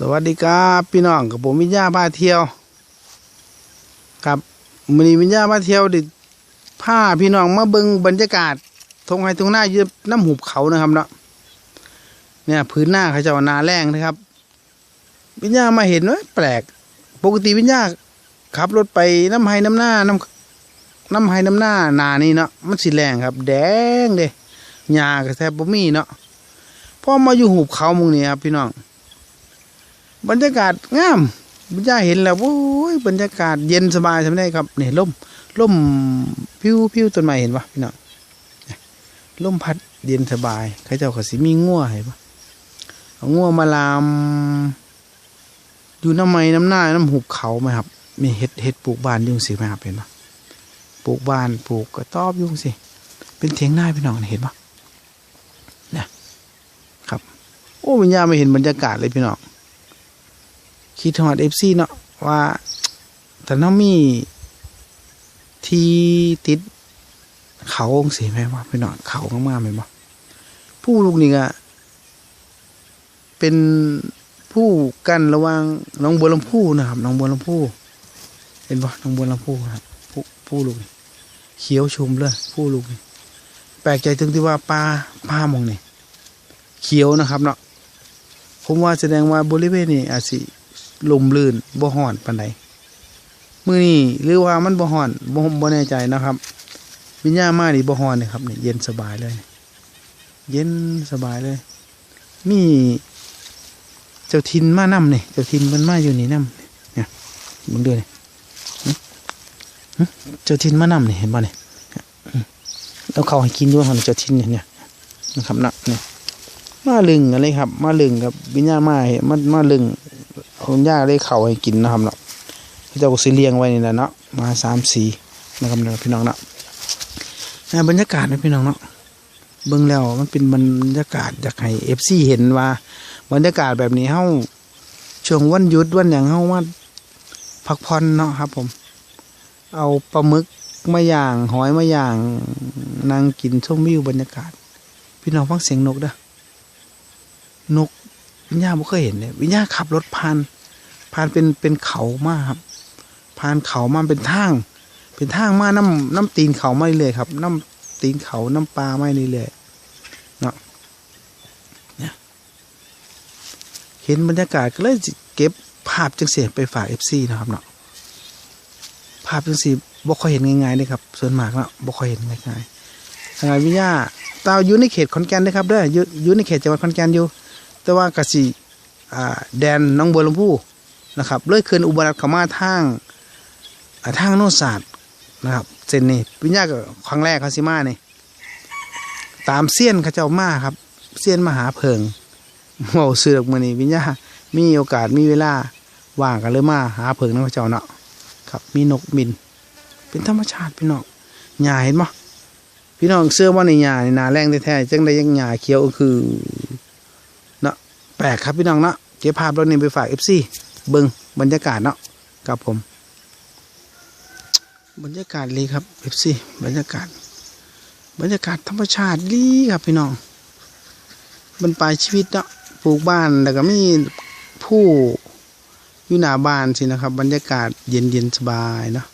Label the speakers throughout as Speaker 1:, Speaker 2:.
Speaker 1: สวัสดีครับพี่น้องกับผมวิญญาพาเที่ยวครับมือนี้วิญญาพาเที่ยวดิพาพี่น้องมาเบิงบรรยากาศทงไฮทงหน้ายืบน้ำหุบเขานะครับเนาะเนี่ยพื้นหน้าเขาจะว่านาแรงนะครับ วิญญามาเห็นว่าแปลก ปกติวิญญาขับรถไปน้ำไฮน้ำหน้าน้ำน้ำไฮน้ำหน้านานี่เนาะมันสีแรงครับ แดงเด้หญ้าก็แทบบ่มีเนาะพอมาอยู่หุบเขามุงนี้ครับพี่น้อง บรรยากาศงามบรรยาเห็นแล้วโอ้ยบรรยากาศเย็นสบายใช่ไหมครับเนี่ยล่มล่มพิวพิวต้นไม้เห็นปะพี่น้องเนี่ยล่มพัดเย็นสบายเขาเจ้าก็สิมีง่วเห็นปะเอาง่วมาลาม อยู่น้ำไม้น้ำหน้าน้ำหุบเขาไหมครับ มีเห็ดเห็ดปลูกบ้านยุ่งสิไหมครับเห็นปะปลูกบ้านปลูกกระต๊อบยุ่งสิเป็นเถียงหน้าพี่น้องเห็นปะเนี่ยครับ โอ้วิญญาไม่เห็นบรรยากาศเลยพี่น้อง คิดฮอดเอฟซีเนาะว่าแต่น้องมีที่ติดเขาองสีไหมว่าไปนอนเขามากๆไหมบ่ผู้ลูกนี่ก็เป็นผู้กันระว่างน้องบัวลำพูนะครับน้องบัวลำพูเห็นบ่หน้องบัวลำพูครับผู้ผู้ลูกนี่เขียวชุมเลยผู้ลูกนี่แปลกใจตรงที่ว่าปลาปลามองนี่เขียวนะครับเนาะผมว่าแสดงว่าบริเวณนี้อาจสิ ลมลื่นบ่ฮ้อนปานใดมื้อนี้หรือว่ามันบ่ฮ้อนบ่บ่แน่ใจนะครับ วิญญาณมานี่บ่ฮ้อนนี่ครับนี่เย็นสบายเลย เย็นสบายเลย มีเจ้าทินมานํนี่เจ้าทินมันมาอยู่นี่นํเนี่ยมึงดูนี่หึหึเจ้าทินมานํนี่เห็นบ่ะนี่หึเอาเข้าให้กินด้วยหั่นเจ้าทินเนี่ยเนี่ยนะครับนะเนี่ยมาลึงอะไรครับ มาลึงกับวิญญาณมาให้มามาลึง คุณย่าได้เข่าให้กินนะครับเนาะเจ้าก็สิเลี้ยงไว้นี่แหละเนาะมาสามสีนะครับเนาะพี่น้องเนาะบรรยากาศนะพี่น้องเนาะเบิ่งแล้วมันเป็นบรรยากาศอยากให้เอฟซีเห็นว่าบรรยากาศแบบนี้เฮาช่วงวันหยุดวันอย่างเฮามาพักผ่อนเนาะครับ ผม เอาปลาหมึกมาย่างหอยมาย่างนั่งกินชมวิวบรรยากาศ พี่น้องฟังเสียงนกเด้อนกวิญญาบ่เคยเห็นเลยวิญญาขับรถผ่าน ผ่านเป็นเป็นเขามากครับ ผ่านเขามาเป็นทาง เป็นทางมาน้ำน้ำตีนเขาไมาเรื่อยครับ น้ำตีนเขาน้ำปลาไมาเรื่อยเนาะเนี่ยเห็นบรรยากาศก็เลยเก็บภาพจังเสียไปฝากเอฟซีนะครับเนาะภาพจังสีบ่ค่อยเห็นง่ายๆเลยครับ ส่วนมากเนาะบ่ค่อยเห็นง่ายๆทางวิญญาตาอยู่ในเขตขอนแก่นนะครับเด้ออยู่อยู่ในเขตจังหวัดขอนแก่นอยู่ แต่ว่ากสิอ่าแดนน้องบัวลำพู นะครับเลยเขื่อนอุบลรัตน์เขามาทางทางโนศาสตร์นะครับเส้นนี้วิญญาณก็ครั้งแรกเขาสิมาเนี่ยตามเสี้ยนเขาเจ้ามาครับเสี้ยนมหาเพิงโอ้ซื้อดอกมือนี้วิญญาณมีโอกาสมีเวลาว่างกันเลยมาหาเพิงนักเจ้าเนาะครับ มีนกบิน เป็นธรรมชาติพี่น้องหญ้าเห็นมั้พี่น้องเสื้อว่าในหญ้าในนาแรงแท้ๆจังได้ยังหญ้าเขียวก็คือเนาะแปลกครับพี่น้องเนาะเก็บภาพรถนี้ไปฝากเอฟซี เบิงบรรยากาศเนาะครับผม บรรยากาศดีครับเอฟซีบรรยากาศ บรรยากาศธรรมชาติดีครับพี่น้องบรรปลายชีวิตเนาะปลูกบ้านแล้วก็มีผู้อยู่หน้าบ้านสินะครับ บรรยากาศเย็นเย็นสบายเนาะ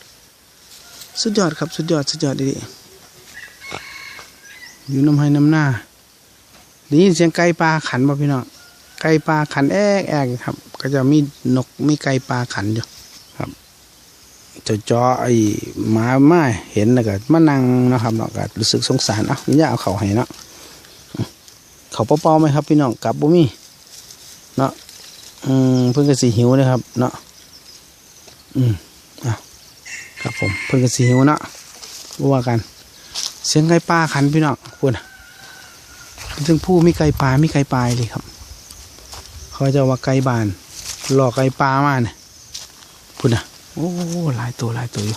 Speaker 1: สุดยอดครับสุดยอดสุดยอดดีอยู่น้ำให้น้ำหน้าได้ยินเสียงไก่ปลาขันบ่พี่น้อง ไก่ปลาขันแอกแอกครับ ก็จะมีนกมีไก่ปลาขันอยู่ครับจ้าจอไอ้หมาไม้เห็นแล้วก็มานั่งนะครับเนาะก็รู้สึกสงสารเอะอย่าเอาเขาให้เนาะเขาเปล่าๆไหมครับ พี่น้องกลับบ่มีเนาะอืมเพิ่นก็สิหิวนะครับ เนาะอืมอะครับผมเพิ่นก็สิหิวเนาะว่ากัน เสียงไก่ปลาขันพี่น้องพูดนะซึ่งผู้มีไก่ปลามีไก่ปลาเลยครับ เขาจะว่าไก่บาน หลอกไก่ปลามาเนี่ยพุ่นะโอ้หลายตัวหลายตัวอยู่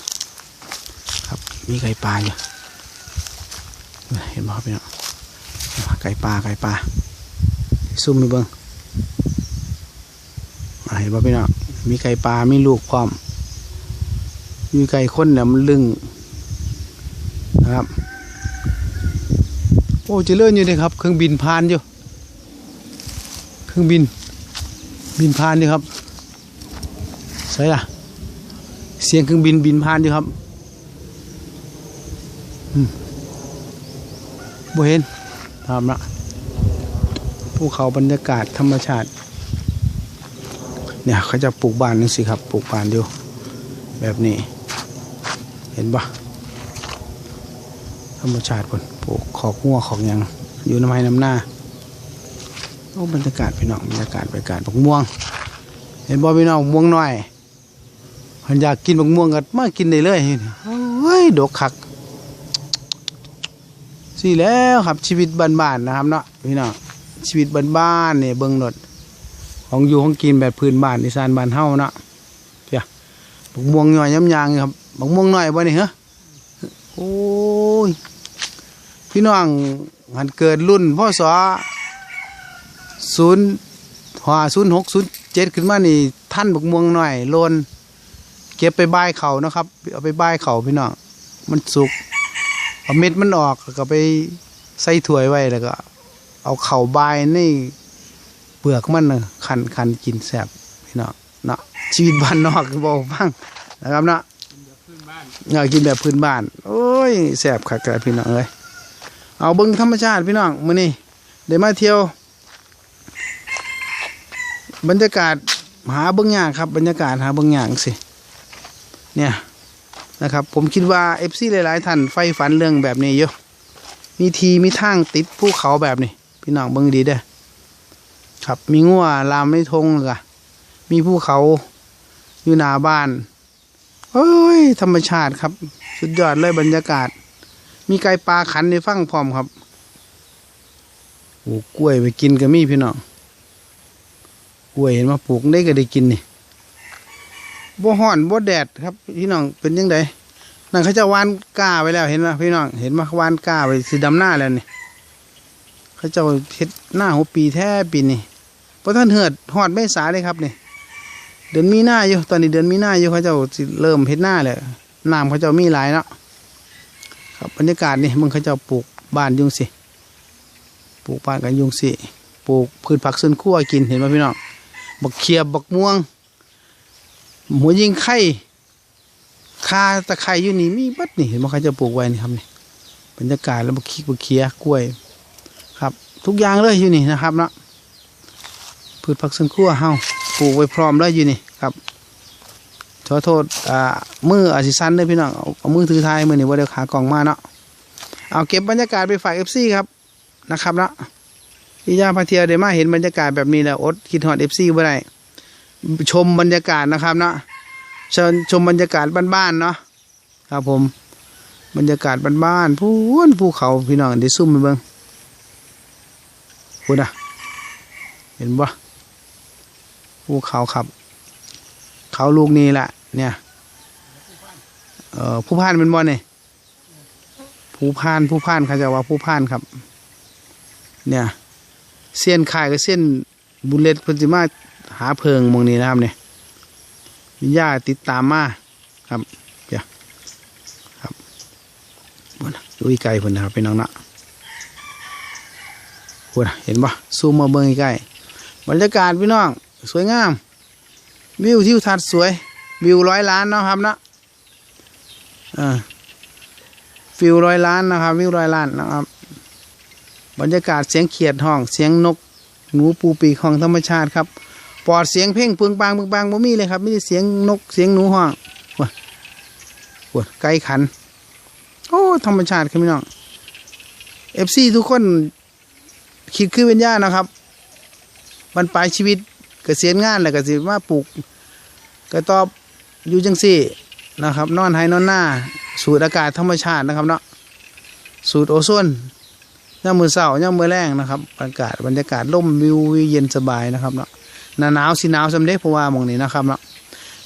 Speaker 1: ครับมีไก่ปลาอยู่เห็นไหมครับพี่น้องไก่ปลาไก่ปลาซุ่มไปเบิ้งอ่าเห็นป่พี่น้องมีไก่ปลามีลูกพร้อม มีไก่ข้นเนี่ยมันลึงนะครับ โอ้จะเจริญอยู่เลยครับ เครื่องบินพานอยู่ เครื่องบิน บินผ่านดิครับใช่ล่ะ เสียงเครื่องบินบินผ่านดิครับบ่เห็นทำละภูเขาบรรยากาศธรรมชาติ เนี่ยเขาจะปลูกบ้านนึงสิครับ ปลูกบ้านอยู่แบบนี้ เห็นปะธรรมชาติคนปลูกขอกงัวขอกยังอยู่น้ำไม้น้ำหน้า โอ้บรรยากาศพี่น้องบรรยากาศบรรยากาศบักม่วง เห็นบ่พี่น้องม่วงน้อยเพันอยากกินบักม่วงก็มากินได้เลยเฮ้ยดกคักสิแล้วครับชีวิตบ้านๆนะครับเนาะพี่น้องชีวิตบ้านๆเนี่ยเบิ่งรถของอยู่ของกินแบบพื้นบ้านอีสานบ้านเฮาเนาะเพียบักม่วงน้อยย้ำยางครับบักม่วงน้อยบ่นี่เหรอโอ้ยพี่น้องหันเกิดรุ่นพ่อสอ ศูนย์หัวศูนย์หกศูนย์เจ็ดขึ้นมานี่ท่านบกม่วงหน่อยโลนเก็บไปบายเขานะครับ เอาไปบายเขาพี่น้องมันสุกเอาเม็ดมันออกก็ไปใส่ถ้วยไว้แล้วก็ เอาเข่าบายในเปลือกมันนะคันคันกินแสบพี่น้องเนาะชีวิตบ้านนอกบอกฟังนะครับเนาะอยากกินแบบพื้นบ้าน โอ้ยแสบคัดกแต่พี่น้องเลยเอาเบิ้งธรรมชาติพี่น้องมื้อนี้ได้มาเที่ยว บรรยากาศหาเบื้องยากครับ บรรยากาศหาเบื้องยากสิเนี่ยนะครับ ผมคิดว่าเอฟซีหลาย ๆ ท่านไฟฝันเรื่องแบบนี้เยอะมีทีมีทางติดภูเขาแบบนี้พี่น้องเบิ่งดีเด้อครับมีงัวลามไม่ทงเลยมีภูเขาอยู่หน้าบ้านเอ้ยธรรมชาติครับ สุดยอดเลยบรรยากาศ มีไก่ปลาขันในฟังพร้อมครับโอ้กล้วยไปกินก็มีพี่น้อง กล้วยเห็นมาปลูกได้ก็ได้กินนี่บ่ฮ้อนบ่แดดครับ พี่น้องเป็นยังไงนั่นเขาจะวานก้าไว้แล้วเห็นไหมพี่น้องเห็นไหมวานก้าไว้สีดำหน้าแล้วนี่เขาเจะเฮ็ดหน้าหัวปีแท้ปีนี่เพราะท่านเหือดฮอดเมษาเลยครับนี่เดือนมีหน้าอยู่ตอนนี้เดือนมีหน้าอยู่เขาเจะเริ่มเฮ็ดหน้าเลยน้ำเขาเจะมีหลายเนาะครับบรรยากาศนี่มึงเขาเจะปลูกบ้านยุงสิปลูกบ้านกันยุงสิปลูกพืชผักสวนครัวกินเห็นไหมพี่น้อง บักเขียบบักม่วงหัวยิงไข่คาตะไคร้อยู่นี่มีบัดนี่เห็นไหมเขาจะปลูกไว้นี่ครับนี่บรรยากาศแล้วบักขีบักเขียกล้วย ครับ ทุกอย่างเลยอยู่นี่นะครับเนาะพืชผักสวนครัวเฮาปลูกไว้พร้อมเลยอยู่นี่ครับขอโทษอ่ามืออาสิสันเด้อพี่น้องเอามือถือทายมือนี่ว่าเดี๋ยวขากล่องมาเนาะเอาเก็บบรรยากาศไปฝากเอฟซีครับนะครับเนาะ พี่ยาพาเที่ยวได้มาเห็นบรรยากาศแบบนี้แล้วอดคิดฮอดเอฟซีบ่ได้ชมบรรยากาศนะครับ เนาะเชิญชมบรรยากาศบ้านๆเนาะครับผม บรรยากาศบ้านๆพูนภูเขาพี่น้องได้ซุ่มไปเบิ่งพูดอะเห็นบ่ภูเขาครับ เขาลูกนี้แหละเนี่ยเอ่อผู้พานเป็นบ่เนี่ยผู้พานผู้พานเขาจะว่าผู้พานครับ เนี่ย เส้นขายกับเส้นบุเลตพิ่นสิมาหาเพิงมองนี้นะครับเนี่ยญาติดตามมาครับเดี๋ยวครับบนดูอีไกลพุ่นนะครับเป็นน้องนะพุ่นเห็นปะซูมมาเบิ่งใกล้บรรยากาศพี่น้องสวยงาม วิวทิวทัศน์สวย วิวร้อยล้านนะครับนะอ่าวิวร้อยล้านนะครับ วิวร้อยล้านนะครับ บรรยากาศเสียงเขียดห้อง เสียงนก หนูปูปีของธรรมชาติครับปอดเสียงเพ่งปึงปางปึงปางบ่มีเลยครับไม่ได้เสียงนกเสียงหนูห้องว้าปวดไก่ขัน โอ้ธรรมชาติครับพี่น้องเอฟซีทุกคนคิดคือเป็นย่านะครับบรรปลายชีวิตเกษียณงานแล้วก็สิมาปลูกกระตอบอยู่จังสี่นะครับ นอนไห้นอนหน้า สูดอากาศธรรมชาตินะครับเนาะสูดโอโซน ย่ามมือเศร้าย่ามมือแรงนะครับ อากาศบรรยากาศร่มวิวเย็นสบายนะครับเนาะหนาหนาวสิหนาวสำเร็จเพราะว่ามองนี้นะครับเนาะ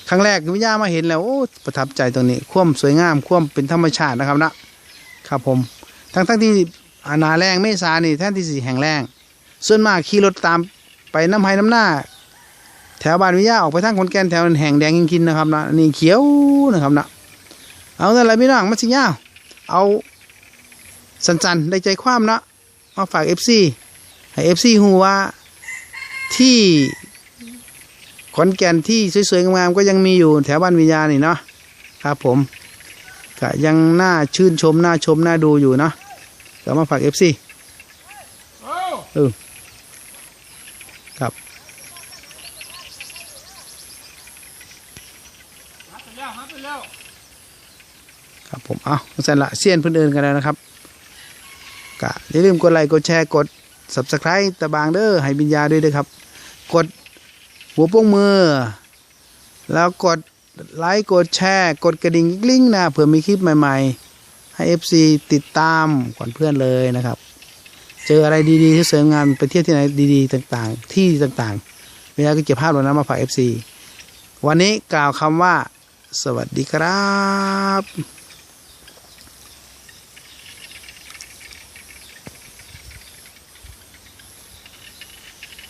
Speaker 1: ครั้งแรกวิญญามาเห็นแล้วโอ้ประทับใจตรงนี้ ความสวยงามความเป็นธรรมชาตินะครับนะครับผม ทั้งทั้งที่อานาแรงเมษานี่แท่นที่สี่แห่งแรงส่วนมากขี่รถตามไปน้ำไห้น้ำหน้า แถวบ้านวิญญาออกไปทางคนแก่นแถวแห่งแดงยิงกินนะครับนะนี่เขียวนะครับนะเอาแต่อะไรพี่น้องมาสิย่าเอาสันๆได้ใจความนะ มาฝากเอฟซีให้เอฟซีหูว่าที่ขอนแก่นที่สวยๆงามๆก็ยังมีอยู่แถวบ้านวิญญานี่เนาะครับผมก็ยังน่าชื่นชมน่าชมน่าดูอยู่เนาะก็มาฝากเอฟซี
Speaker 2: เอ้า
Speaker 1: เออครับ
Speaker 2: หาไปแล้วหาไปแล้ว
Speaker 1: ครับผมเอาสั่นละเซียนเพื่อนเดินกันแล้วนะครับ ก็อย่าลืมกดไลค์กดแชร์กด subscribe ตะบางเด้อให้บิญญาด้วยเด้อครับ กดหัวโป้งมือ แล้วกดไลค์กดแชร์กดกระดิ่งกลิ้งนะเผื่อมีคลิปใหม่ ๆ ให้ FC ติดตามก่อนเพื่อนเลยนะครับ เจออะไรดีๆที่เสวยงามไปเที่ยวที่ไหนดีๆ ต่างๆ ที่ต่างๆ เวลาก็เก็บภาพเหล่านั้นมาฝาก FC วันนี้กล่าวคำว่า สวัสดีครับ